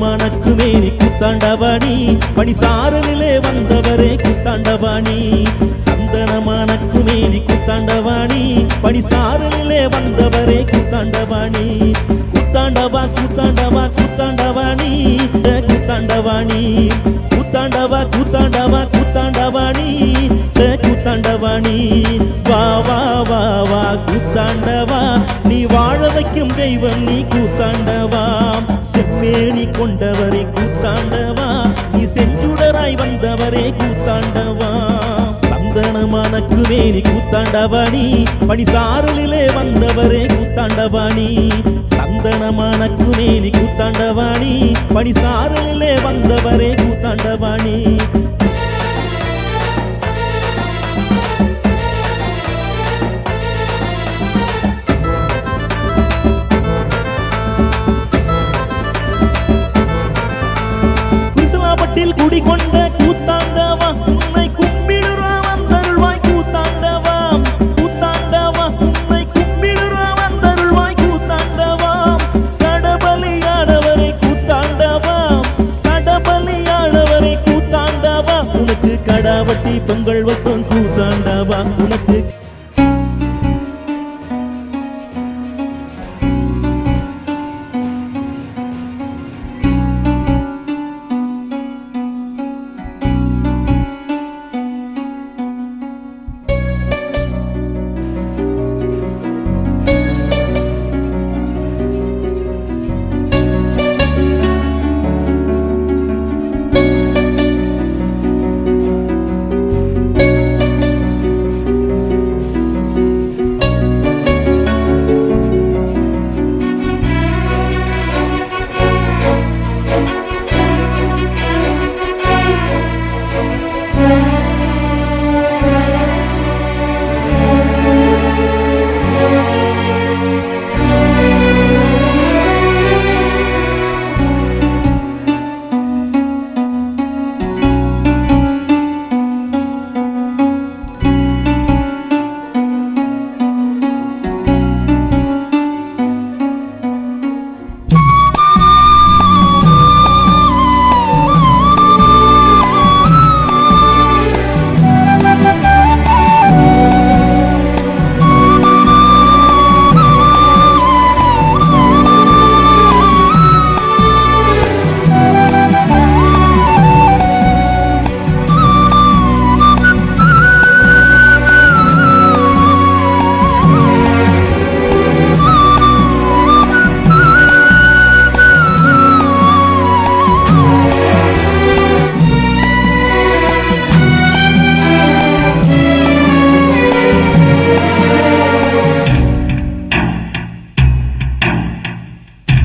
மணக்குமே நீ குத்தாண்டவாணி பணி சாரலிலே வந்தவரே குத்தாண்டவாணி கூத்தாண்டவாணி நீ குத்தாண்டவாணி பணி சாரலிலே வந்தவரே குத்தாண்டவாணி குத்தாண்டவா குத்தாண்டவா குத்தாண்டவாணி குத்தாண்டவாணி குத்தாண்டவா குத்தாண்டவா கூத்தாண்டவாணி வா வா வா வா கூத்தாண்டவா. நீ வாழ வைக்கும் தெய்வம் நீ கூத்தாண்டவா. செம்மேனி கொண்டவரை கூத்தாண்டவா. நீ செஞ்சுடராய் வந்தவரே கூத்தாண்டவா. சந்தனமானக்கு நீ கூத்தாண்டவாணி பனிசாரலிலே வந்தவரே கூத்தாண்டவாணி சந்தனமானக்கு நீ கூத்தாண்டவாணி பனிசாரலிலே வந்தவரே கூத்தாண்டவாணி கடபலியானவரை கூத்தாண்டவா? உனக்கு உனக்கு